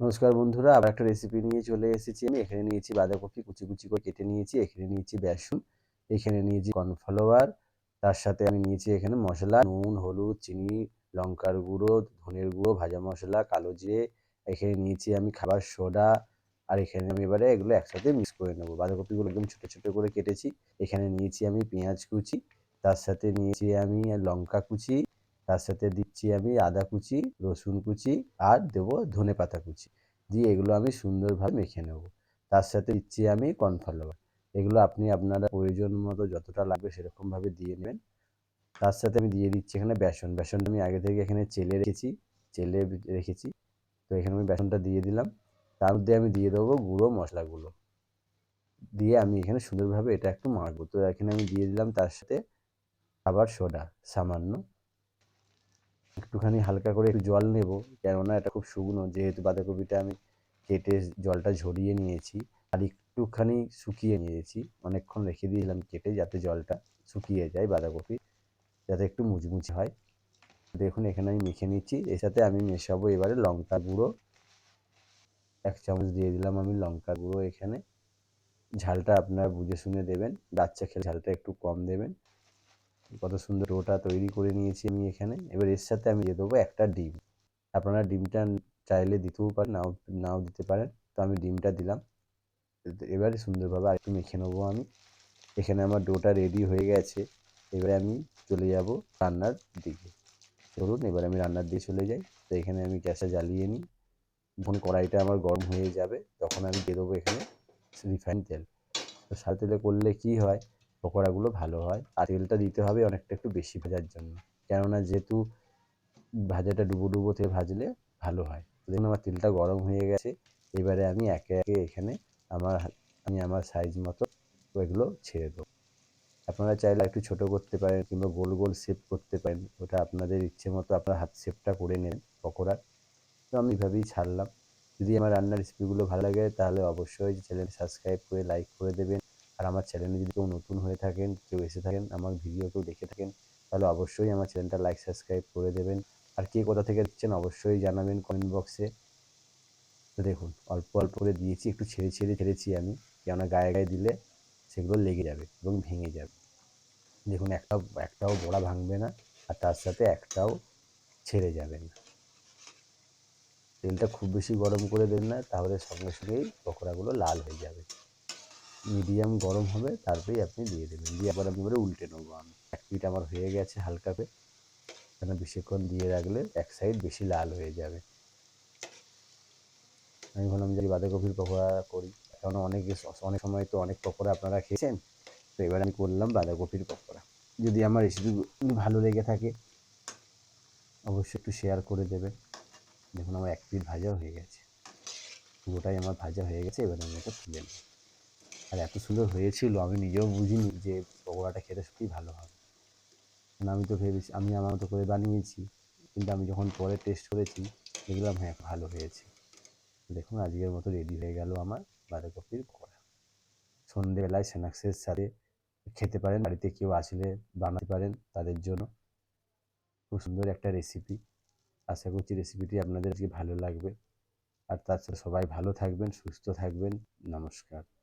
নমস্কার বন্ধুরা, আবার একটা রেসিপি নিয়ে চলে এসেছি আমি। এখানে নিয়েছি বাঁধাকপি, কুচি কুচি করে কেটে নিয়েছি। এখানে নিয়েছি বেসন, এখানে নিয়েছি কর্নফ্লাওয়ার, তার সাথে আমি নিয়েছি এখানে মশলা, নুন, হলুদ, চিনি, লঙ্কার গুঁড়ো, ধনের গুঁড়ো, ভাজা মশলা, কালো জিরে। এখানে নিয়েছি আমি খাবার সোডা, আর এখানে আমি এবারে এগুলো একসাথে মিক্স করে নেব। বাঁধাকপিগুলো একদম ছোটো ছোটো করে কেটেছি। এখানে নিয়েছি আমি পেঁয়াজ কুচি, তার সাথে নিয়েছি আমি লঙ্কা কুচি তার সাথে দিচ্ছি আমি আদা কুচি, রসুন কুচি আর দেবো ধনে পাতা কুচি। দিয়ে এগুলো আমি সুন্দরভাবে মেখে নেব। তার সাথে দিচ্ছি আমি কর্নফ্লাওয়ার এগুলো আপনি আপনারা প্রয়োজন মতো যতটা লাগবে সেরকমভাবে দিয়ে নেবেন। তার সাথে আমি দিয়ে দিচ্ছি এখানে বেসন। বেসনটা আমি আগে থেকে এখানে চেলে রেখেছি চেলে রেখেছি। তো এখানে আমি বেসনটা দিয়ে দিলাম। তার মধ্যে আমি দিয়ে দেবো গুঁড়ো মশলাগুলো। দিয়ে আমি এখানে সুন্দরভাবে এটা একটু মাখবো। তো এখানে আমি দিয়ে দিলাম তার সাথে খাবার সোডা সামান্য। একটুখানি হালকা করে একটু জল নেব, কেননা এটা খুব শুকনো। যেহেতু বাঁধাকপিটা আমি কেটে জলটা ঝরিয়ে নিয়েছি আর একটুখানি শুকিয়ে নিয়েছি, অনেকক্ষণ রেখে দিয়েছিলাম কেটে যাতে জলটা শুকিয়ে যায় বাঁধাকপি, যাতে একটু মুচমুচে হয়। দেখুন, এখানে আমি মেখে নিচ্ছি। এর সাথে আমি মেশাবো এবারে লঙ্কা গুঁড়ো। এক চামচ দিয়ে দিলাম আমি লঙ্কা গুঁড়ো এখানে। ঝালটা আপনারা বুঝে শুনে দেবেন। বাচ্চা খেলে ঝালটা একটু কম দেবেন। কত সুন্দর ডোটা তৈরি করে নিয়েছি আমি এখানে। এবার এর সাথে আমি দিয়ে দেবো একটা ডিম। আপনারা ডিমটা চাইলে দিতেও পারেন, নাও নাও দিতে পারেন। তো আমি ডিমটা দিলাম। এবারে সুন্দরভাবে আর আরেকটু মেখে নেব আমি। এখানে আমার ডোটা রেডি হয়ে গেছে। এবারে আমি চলে যাব রান্নার দিকে। ধরুন এবার আমি রান্নার দিয়ে চলে যাই। তো এখানে আমি গ্যাসটা জ্বালিয়ে নিই। যখন কড়াইটা আমার গরম হয়ে যাবে, তখন আমি দিয়ে দেবো এখানে রিফাইন তেল। তো সাদা তেলে করলে কী হয়? পকোড়াগুলো ভালো হয়। আর তেলটা দিতে হবে অনেকটা একটু বেশি ভাজার জন্য। কেননা যেহেতু ভাজাটা ডুবো ডুবো তেলে ভাজলে ভালো হয়। দেখুন আমার তেলটা গরম হয়ে গেছে। এবারে আমি একে একে এখানে আমার আমি আমার সাইজ মতো ওইগুলো ছেড়ে দেবো। আপনারা চাইলে একটু ছোটো করতে পারেন কিংবা গোল গোল শেপ করতে পারেন। ওটা আপনাদের ইচ্ছে মতো আপনার হাত শেপটা করে নেন পকোড়ার। তো আমি এভাবেই ছাড়লাম। যদি আমার রান্নার রেসিপিগুলো ভালো লাগে তাহলে অবশ্যই চ্যানেল সাবস্ক্রাইব করে লাইক করে দেবেন। আর আমার চ্যানেলে যদি কেউ নতুন হয়ে থাকেন, কেউ এসে থাকেন, আমার ভিডিও কেউ দেখে থাকেন, তাহলে অবশ্যই আমার চ্যানেলটা লাইক সাবস্ক্রাইব করে দেবেন। আর কে কোথা থেকে দিচ্ছেন অবশ্যই জানাবেন কমেন্ট বক্সে তো দেখুন, অল্প অল্প করে দিয়েছি, একটু ছেড়ে ছেড়ে ছেড়েছি আমি। কেননা গায়ে গায়ে দিলে সেগুলো লেগে যাবে এবং ভেঙে যাবে। দেখুন একটাও একটাও বড়া ভাঙবে না, আর তার সাথে একটাও ছেড়ে যাবে না। তেলটা খুব বেশি গরম করে দেন না, তাহলে সঙ্গে সঙ্গেই পকোড়াগুলো লাল হয়ে যাবে। মিডিয়াম গরম হবে, তারপরেই আপনি দিয়ে দেবেন। দিয়ে আবার আমি উল্টে নেব আমি। এক পিঠ আমার হয়ে গেছে হালকা করে কেন বেশিক্ষণ দিয়ে রাখলে এক সাইড বেশি লাল হয়ে যাবে। আমি ভাবলাম যে, বাঁধাকপির পকোড়া করি। কারণ অনেক অনেক সময় তো অনেক পকোড়া আপনারা খেয়েছেন। তো এবার আমি করলাম বাঁধাকপির পকোড়া। যদি আমার রেসিপি ভালো লেগে থাকে, অবশ্যই একটু শেয়ার করে দেবেন। দেখুন, আমার এক পিঠ ভাজাও হয়ে গেছে। পুরোটাই আমার ভাজা হয়ে গেছে, এবার আমি এটা তুলে নেব। আর এত সুন্দর হয়েছিল, আমি নিজেও বুঝিনি যে পকোড়াটা খেতে সত্যিই ভালো হবে। আমি তো ভেবেছি, আমি আমার মতো করে বানিয়েছি, কিন্তু আমি যখন পরে টেস্ট করেছি, দেখলাম হ্যাঁ ভালো হয়েছে। দেখুন, আজকের মতো রেডি হয়ে গেল আমার বাঁধাকপির পকোড়া। সন্ধেবেলায় স্ন্যাক্সের সাথে খেতে পারেন, বাড়িতে কেউ আসলে বানাতে পারেন তাদের জন্য। খুব সুন্দর একটা রেসিপি আশা করছি রেসিপিটি আপনাদের আজকে ভালো লাগবে। আর সাথে সবাই ভালো থাকবেন, সুস্থ থাকবেন। নমস্কার।